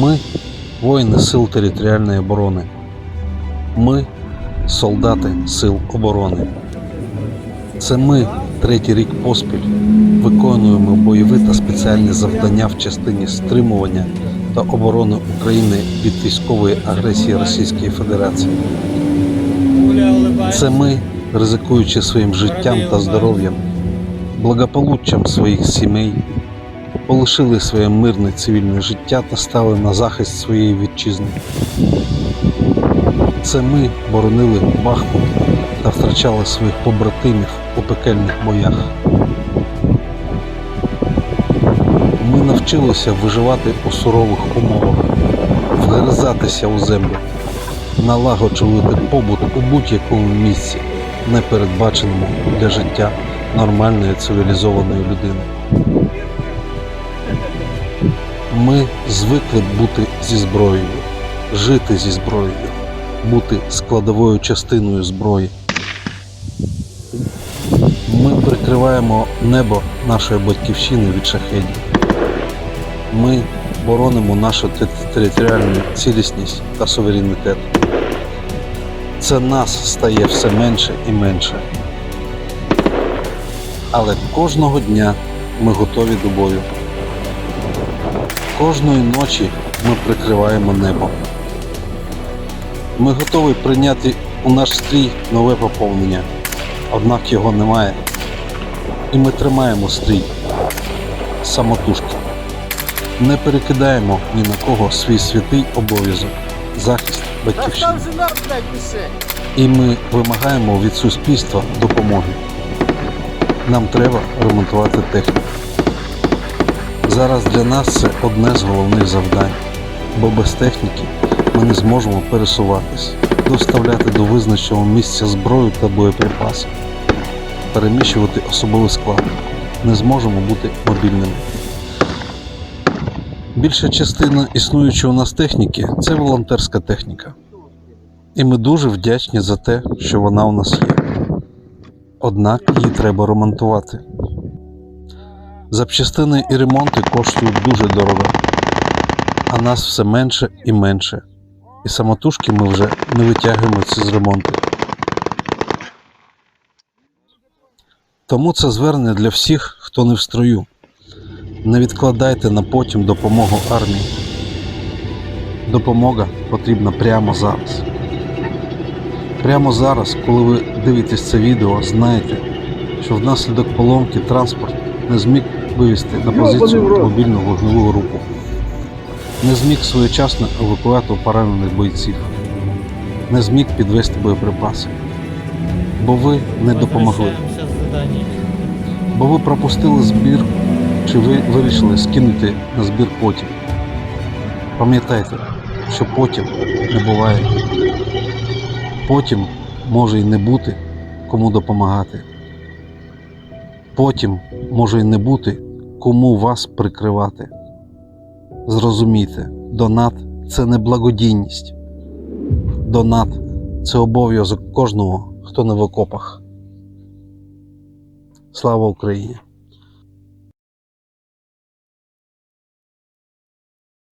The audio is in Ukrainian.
Ми воїни сил територіальної оборони. Ми солдати сил оборони. Це ми третій рік поспіль виконуємо бойові та спеціальні завдання в частині стримування та оборони України від військової агресії Російської Федерації. Це ми, ризикуючи своїм життям та здоров'ям, благополуччям своїх сімей, полишили своє мирне цивільне життя та стали на захист своєї вітчизни. Це ми боронили Бахмут та втрачали своїх побратимів у пекельних боях. Ми навчилися виживати у сурових умовах, вгризатися у землю, налагоджувати побут у будь-якому місці, непередбаченому для життя нормальної цивілізованої людини. Ми звикли бути зі зброєю, жити зі зброєю, бути складовою частиною зброї. Ми прикриваємо небо нашої батьківщини від шахедів. Ми боронимо нашу територіальну цілісність та суверенітет. Це нас стає все менше і менше. Але кожного дня ми готові до бою. Кожної ночі ми прикриваємо небо. Ми готові прийняти у наш стрій нове поповнення, однак його немає. І ми тримаємо стрій самотужки. Не перекидаємо ні на кого свій святий обов'язок, захист батьківщини. І ми вимагаємо від суспільства допомоги. Нам треба ремонтувати техніку. Зараз для нас це одне з головних завдань, бо без техніки ми не зможемо пересуватись, доставляти до визначеного місця зброю та боєприпаси, переміщувати особовий склад. Не зможемо бути мобільними. Більша частина існуючої у нас техніки це волонтерська техніка. І ми дуже вдячні за те, що вона у нас є. Однак її треба ремонтувати. Запчастини і ремонти коштують дуже дорого, а нас все менше і менше. І самотужки ми вже не витягуємо ці з ремонту. Тому це звернення для всіх, хто не в строю. Не відкладайте на потім допомогу армії. Допомога потрібна прямо зараз. Прямо зараз, коли ви дивитесь це відео, знаєте, що внаслідок поломки транспорт не зміг вивести на позицію мобільну вогневу групу, не зміг своєчасно евакуювати поранених бойців, не зміг підвести боєприпаси, бо ви не допомогли, бо ви пропустили збір чи ви вирішили скинути на збір потім. Пам'ятайте, що потім не буває. Потім може й не бути кому допомагати. Потім може й не бути кому вас прикривати. Зрозумійте, донат це не благодійність. Донат це обов'язок кожного, хто не в окопах. Слава Україні!